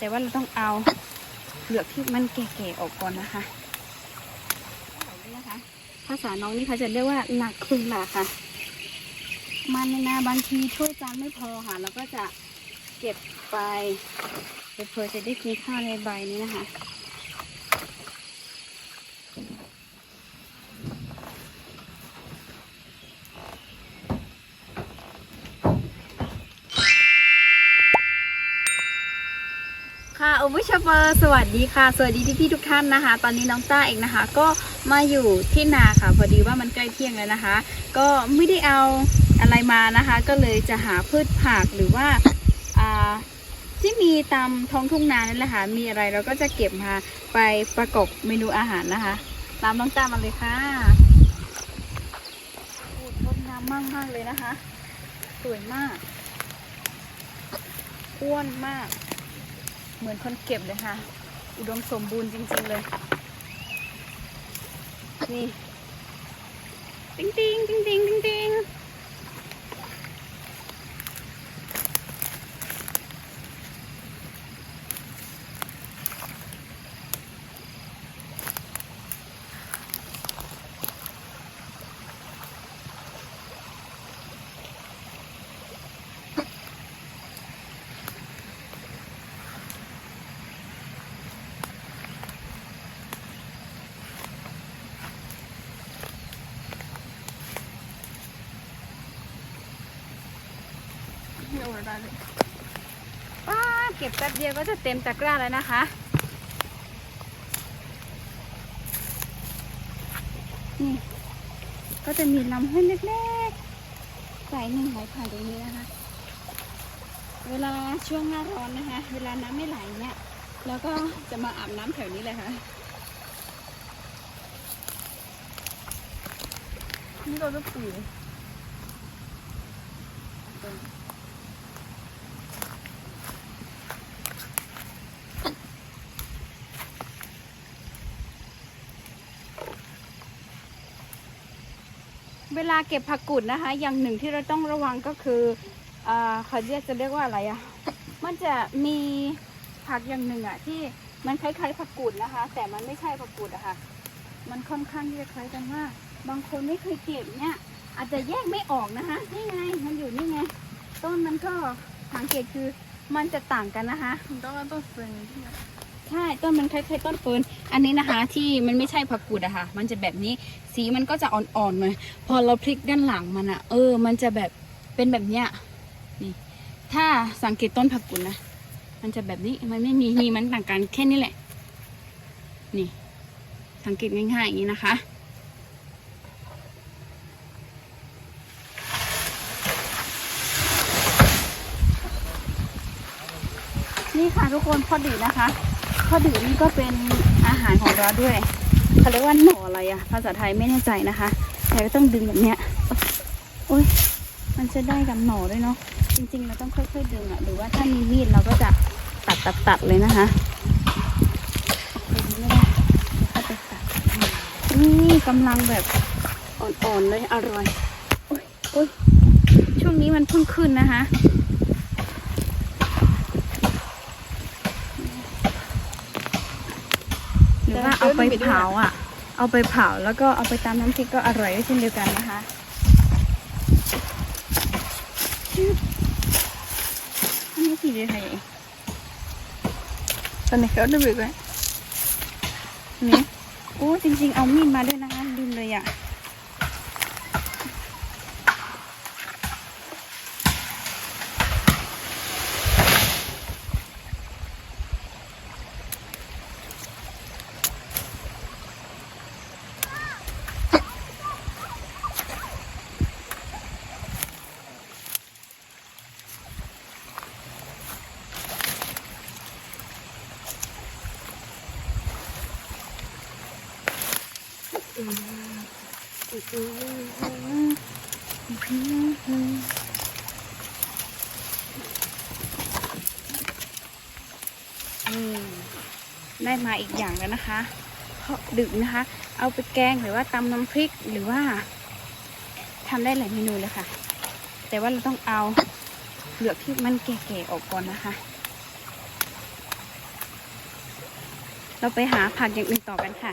แต่ว่าเราต้องเอาเหลือกที่มันแก่ๆออกก่อนนะคะนะคะ ภาษาน้องนี่เขาจะเรียกว่าหนักคึงหนาค่ะ มันในนาบางทีถ้วยจานไม่พอค่ะเราก็จะเก็บไปเพื่อจะได้กินข้าวในใบนี้นะคะ ค่ะโอวิชเปอร์สวัสดีค่ะ สวัสดีพี่ๆทุกท่านนะคะ ตอนนี้น้องต้าเองนะคะ ก็มาอยู่ที่นาค่ะ พอดีว่ามันใกล้เที่ยงแล้วนะคะ ก็ไม่ได้เอาอะไรมานะคะ ก็เลยจะหาพืชผักหรือว่าอ่าที่มีตามท้องทุ่งนานั่นแหละค่ะ มีอะไรเราก็จะเก็บมาไปประกอบเมนูอาหารนะคะ ตามน้องต้ามาเลยค่ะอ้งดงามมากมากๆเลยนะคะ สวยมาก อ้วนมาก เหมือนคนเก็บเลยค่ะ อุดมสมบูรณ์จริง ๆ เลย นี่ ติ๊งติ๊งติ๊งติ๊งติ๊งติ๊ง โอ้ได้เลยว้าเก็บแป๊บเดียวก็จะเต็มตะกร้าแล้วนะคะ นี่ ก็จะมีลำห้วยเล็กๆสายหนึ่งไหลผ่านตรงนี้นะคะ เวลาช่วงหน้าร้อนนะคะ เวลาน้ำไม่ไหลเนี่ยเราก็จะมาอาบน้ำแถวนี้เลยค่ะนี่เราจะปุ๋ย ลาเก็บผักกุดนะคะ อย่างหนึ่งที่เราต้องระวังก็คือเขาเรียกจะเรียกว่าอะไรอะ่ะ มันจะมีผักอย่างหนึ่งอะ่ะ ที่มันคล้ายๆผักกุดนะคะ แต่มันไม่ใช่ผักกุดอะค่ะ มันค่อนข้างที่จะคล้ายกันมากบางคนไม่เคยเก็บเนี่ย อาจจะแยกไม่ออกนะคะนี่ไงมันอยู่นี่ไง ต้นมันก็สังเกตคือมันจะต่างกันนะคะต้องต้นเฟิร์นที่ไหน ใช่ต้นมันคล้ายๆต้นเฟิร์นอันนี้นะคะ ที่มันไม่ใช่ผักกูดอะค่ะ มันจะแบบนี้สีมันก็จะอ่อนๆหน่อยพอเราพลิกด้านหลังมันอะเออ มันจะแบบเป็นแบบเนี้ยนี่ถ้าสังเกตต้นผักกูดนะมันจะแบบนี้มันไม่มีนี่มันต่างกันแค่นี้แหละ นี่ สังเกตง่ายๆอย่างนี้นะคะนี่ค่ะทุกคนพอดีนะคะ พอดีนี่ก็เป็นอาหารของเราด้วยเขาเรียกว่าหน่ออะไรอะภาษาไทยไม่แน่ใจนะคะแต่ก็ต้องดึงแบบเนี้ยโอ้ยมันจะได้กับหน่อด้วยเนาะจริงๆเราต้องค่อยๆดึงอะหรือว่าถ้ามีมีดเราก็จะตัดตัดตัดเลยนะคะไม่ได้ตัดนี่กำลังแบบอ่อนๆเลยอร่อยโอ้ยโอ้ยช่วงนี้มันเพิ่งขึ้นนะคะ หรือว่าเอาไปเผาอะ เอาไปเผาแล้วก็เอาไปตำน้ำพริกก็อร่อยด้วยเช่นเดียวกันนะคะอันนี้สีอะไรตอนนี้เขาดูแบบไหมนี่โอ้จริง ๆ เอามีดมาด้วยนะคะลืมเลยอะ ได้มาอีกอย่างแล้วนะคะ เพราะดึกนะคะ เอาไปแกงหรือว่าตำน้ำพริกหรือว่าทำได้หลายเมนูเลยค่ะ แต่ว่าเราต้องเอาเปลือกที่มันแก่ๆออกก่อนนะคะ เราไปหาผักอย่างอื่นต่อกันค่ะ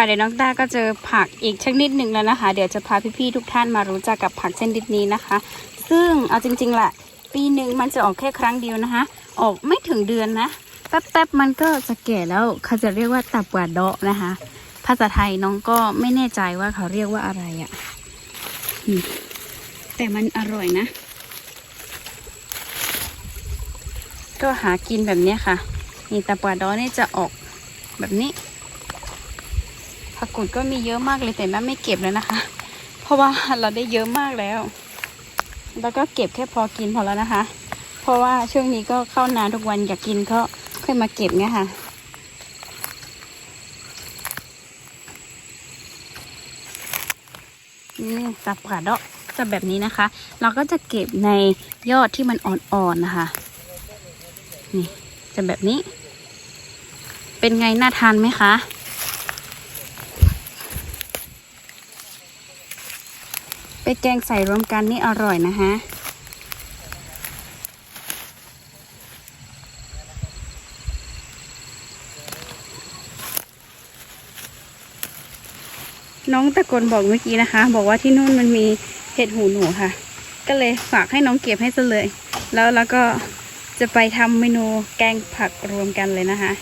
ค่ะเดี๋ยวน้องต้าก็เจอผักอีกชนิดหนึ่งแล้วนะคะ เดี๋ยวจะพาพี่ๆทุกท่านมารู้จักกับผักชนิดนี้นะคะ ซึ่งเอาจริงๆแหละปีหนึ่งมันจะออกแค่ครั้งเดียวนะคะ ออกไม่ถึงเดือนนะแป๊บๆมันก็จะแก่แล้วเขาจะเรียกว่าตับกวาดเดาะนะคะ ภาษาไทยน้องก็ไม่แน่ใจว่าเขาเรียกว่าอะไรอะ่ะอืมแต่มันอร่อยนะ ก็หากินแบบเนี้ยค่ะนี่ตับกวาดเดาะเนี่ยจะออกแบบนี้ ผักกุดก็มีเยอะมากเลยแต่แม่ไม่เก็บแล้วนะคะ เพราะว่าเราได้เยอะมากแล้ว แล้วก็เก็บแค่พอกินพอแล้วนะคะ เพราะว่าช่วงนี้ก็เข้านาทุกวันอยากกินก็ค่อยมาเก็บเนี่ยค่ะนี่สับกระดาะจะแบบนี้นะคะ เราก็จะเก็บในยอดที่มันอ่อนๆนะคะ นี่จะแบบนี้ เป็นไงน่าทานไหมคะ ไปแกงใส่รวมกันนี่อร่อยนะฮะน้องตะกนบอกเมื่อกี้นะคะ บอกว่าที่นู่นมันมีเห็ดหูหนูค่ะ ก็เลยฝากให้น้องเก็บให้ซะเลย แล้วแล้วก็จะไปทำเมนูแกงผักรวมกันเลยนะคะ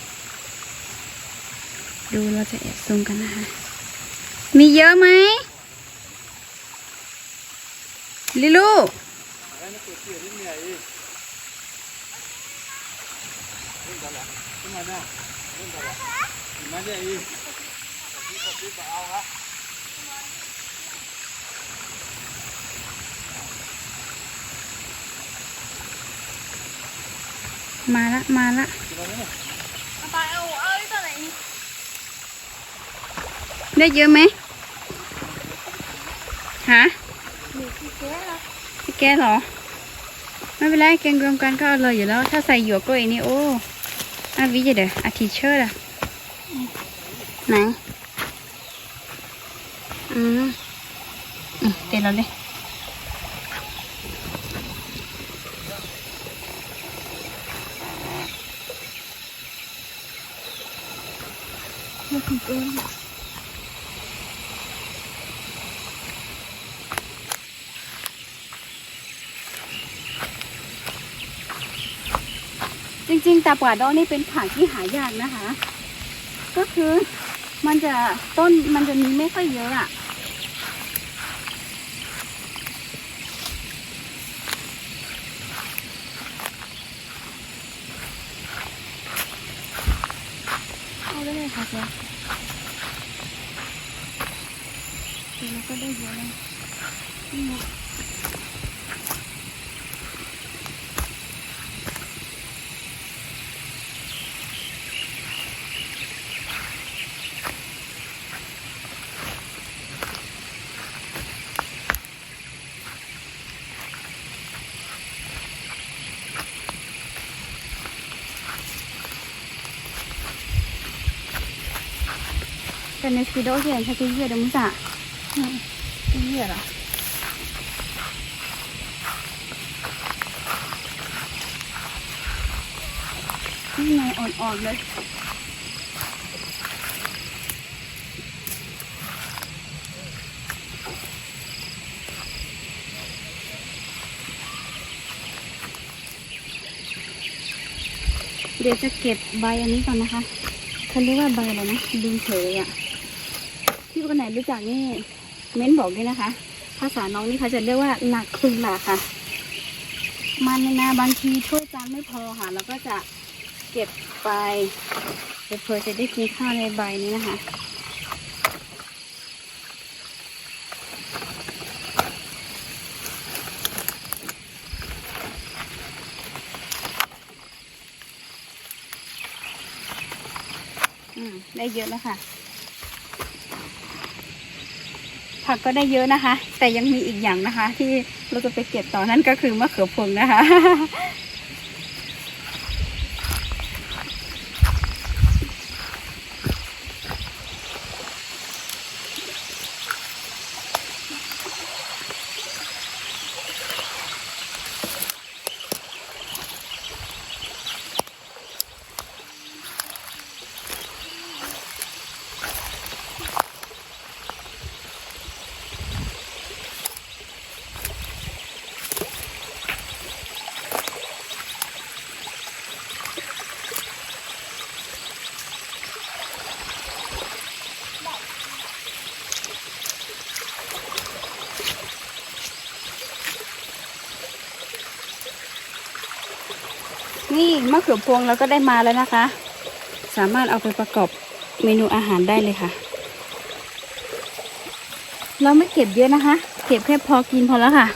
ดูเราจะแอบซูมกันนะคะ มีเยอะไหม ลิลูมาละ มาละไปเอาเอาได้เยอะไหมฮะ แกเหรอ ไม่เป็นไรแกงรวมกันก็อร่อยอยู่แล้ว ถ้าใส่หยวกกล้วยนี่โอ้อาวิจะเดี๋ยวอาทิเชอร์อะไหนอืมอืมเดี๋ยวเราเลยมีกี่แก้ว จริงๆตาปวาดอกนี่เป็นผักที่หายากนะคะ ก็คือมันจะต้นมันจะมีไม่ค่อยเยอะอะเอาได้เลยค่ะเจ๊เดี๋ยวเราก็ได้เยอะแล้ว นี่ไงแต่ในสปีโดเขียนชักเยี่ยเดี๋ยวมึงจะกี่แก้วล่ะนี่ไงอ่อนๆเลยเดี๋ยวจะเก็บใบอันนี้ก่อนนะคะเขาเรียกว่าใบอะไรนะลืมเฉยอะที่ คนไหนรู้จักนี่เม้นบอกด้วยนะคะ ภาษาน้องนี่เขาจะเรียกว่าหลักคุงหลักค่ะ มันในนาบางทีถ้วยจานไม่พอค่ะแล้วก็จะเก็บไปเพื่อจะได้กินข้าวในใบนี้นะคะอืมได้เยอะแล้วค่ะ ผักก็ได้เยอะนะคะ แต่ยังมีอีกอย่างนะคะ ที่เราจะไปเก็บต่อนั่นก็คือมะเขือพวงนะคะ นี่มะเขือพวงเราก็ได้มาแล้วนะคะ สามารถเอาไปประกอบเมนูอาหารได้เลยค่ะ เราไม่เก็บเยอะนะคะ เก็บแค่พอกินพอแล้วค่ะ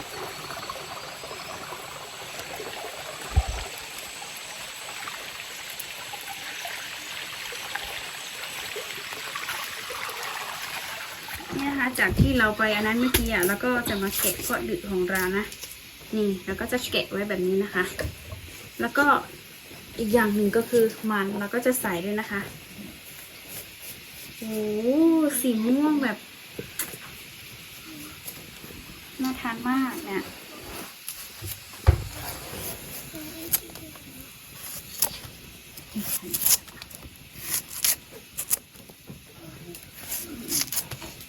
นี่นะคะจากที่เราไปอันนั้นเมื่อกี้อะแล้วก็จะมาเก็บกอดดึกของเรานะ นี่แล้วก็จะเก็บไว้แบบนี้นะคะ แล้วก็อีกอย่างหนึ่งก็คือมันเราก็จะใส่ด้วยนะคะโอ้สีม่วงแบบน่าทานมากเนี่ย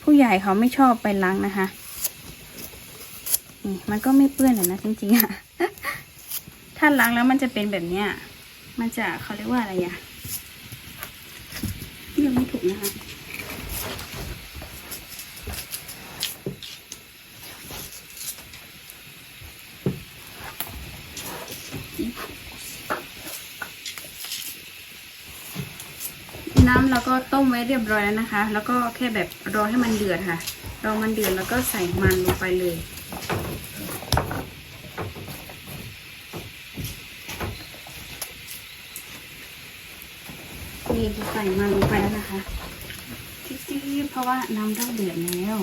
ผู้ใหญ่เขาไม่ชอบไปล้างนะคะ นี่มันก็ไม่เปื้อนอะนะจริงๆอะ ถ้าล้างแล้วมันจะเป็นแบบเนี้ย มันจะเขาเรียกว่าอะไรอะเรียกไม่ถูกนะคะน้ำเราก็ต้มไว้เรียบร้อยแล้วนะคะ แล้วก็แค่แบบรอให้มันเดือดค่ะ รอมันเดือดแล้วก็ใส่มันลงไปเลย นี่ใส่มันลงไปแล้วนะคะจิ๊บๆเพราะว่าน้ำเริ่มเดือดแล้ว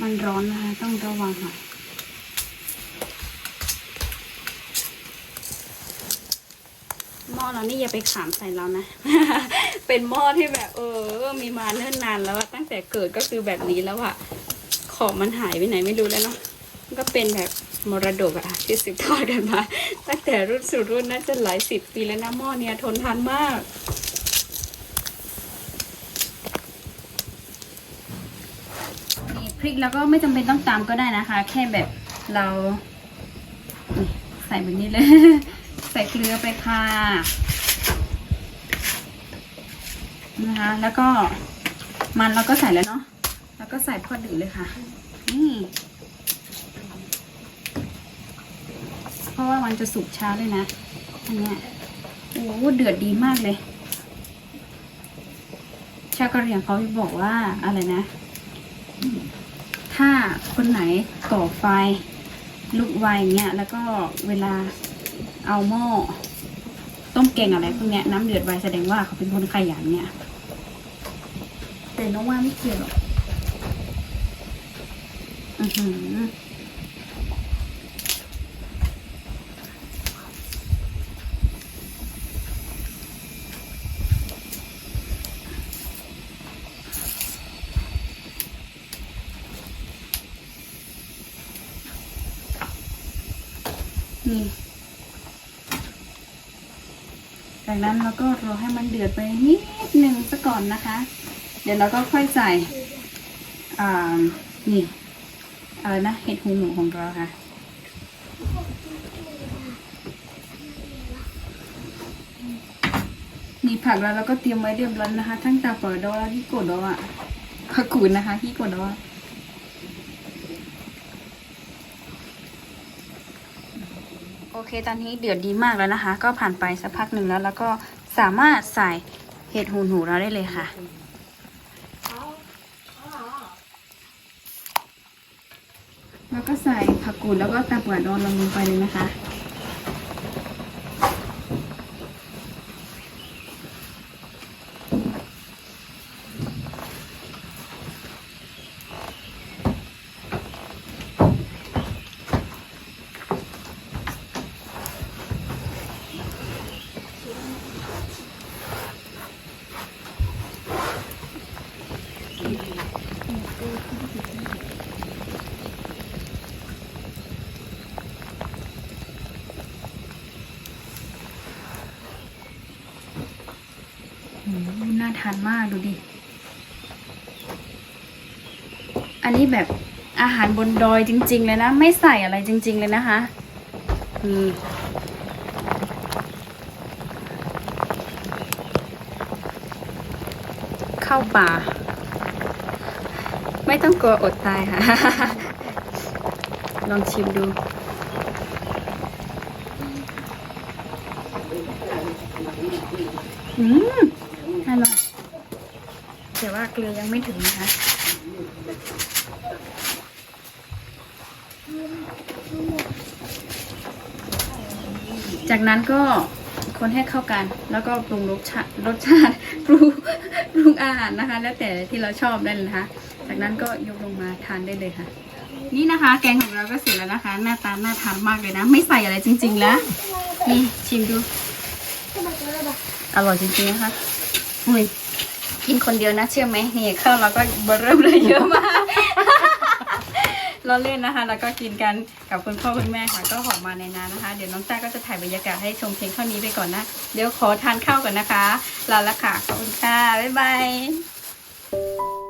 มันร้อนนะคะ ต้องระวังหน่อยหม้อเรานี่อย่าไปขามใส่เรานะ เป็นหม้อที่แบบเออ มีมาเนิ่นนานแล้วตั้งแต่เกิดก็คือแบบนี้แล้วอะ ของมันหายไปไหนไม่รู้แล้วเนาะก็เป็นแบบมรดกอะที่สืบทอดกันมา ตั้งแต่รุ่นสู่รุ่นน่าจะหลายสิบปีแล้วนะหม้อเนี่ยทนทานมาก นี่พริกแล้วก็ไม่จำเป็นต้องตามก็ได้นะคะ แค่แบบเราใส่แบบนี้เลย ใส่เกลือไปค่ะนะคะ แล้วก็มันเราก็ใส่แล้วเนาะ แล้วก็ใส่พอดือเลยค่ะ นี่ เพราะว่ามันจะสุกช้าเลยนะ อันเนี้ยโอ้โหเดือดดีมากเลย ชาวกะเหรี่ยงเขาบอกว่าอะไรนะ ถ้าคนไหนก่อไฟลุกไวเงี้ยแล้วก็เวลาเอาหม้อต้มแกงอะไรพวกเนี้ยน้ำเดือดไวแสดงว่าเขาเป็นคนขยันเนี่ย แต่น้องว่าไม่เกี่ยวหรอกอือหือ นี่จากนั้นเราก็รอให้มันเดือดไปนิดหนึ่งซะก่อนนะคะ เดี๋ยวเราก็ค่อยใส่ อ่า นี่ อะไรนะเห็ดหูหนูของเราค่ะ นี่ผักแล้วเราก็เตรียมไว้เรียบร้อยนะคะ ทั้งตาเปิดดอและที่โกดดออะผักกูดนะคะที่โกดดอโอเค ตอนนี้เดือดดีมากแล้วนะคะ ก็ผ่านไปสักพักหนึ่งแล้ว แล้วก็สามารถใส่เห็ดหูหนูเราได้เลยค่ะ แล้วก็ใส่ผักกูดแล้วก็ตาเปิดดอลงไปเลยนะคะ น่าทานมากดูดิ อันนี้แบบอาหารบนดอยจริง ๆ เลยนะ ไม่ใส่อะไรจริง ๆ เลยนะคะนี่เข้าป่า ไม่ต้องกลัวอดตายค่ะ ลองชิมดูอืม ร่อยแต่ว่าเกลือยังไม่ถึงนะคะจากนั้นก็คนให้เข้ากัน แล้วก็ปรุงรสชาติรสชาติปรุงปรุงอาหารนะคะ แล้วแต่ที่เราชอบได้เลยนะคะ จากนั้นก็ยกลงมาทานได้เลยค่ะ นี่นะคะ แกงของเราก็เสร็จแล้วนะคะ หน้าตาน่าทานมากเลยนะ ไม่ใส่อะไรจริง ๆ แล้วนี่ชิมดู อร่อยจริงๆนะคะ อุ้ยกินคนเดียวนะเชื่อไหมนี่ข้าวเราก็เบอร์เริ่มเลยเยอะมาก เราเล่นนะคะ แล้วก็กินกันกับคุณพ่อคุณแม่ค่ะ ก็หอมมาในนานนะคะ เดี๋ยวน้องต้าก็จะถ่ายบรรยากาศให้ชมเพียงเท่านี้ไปก่อนนะ เดี๋ยวขอทานข้าวก่อนนะคะลาละค่ะ ขอบคุณค่ะ บ๊ายบาย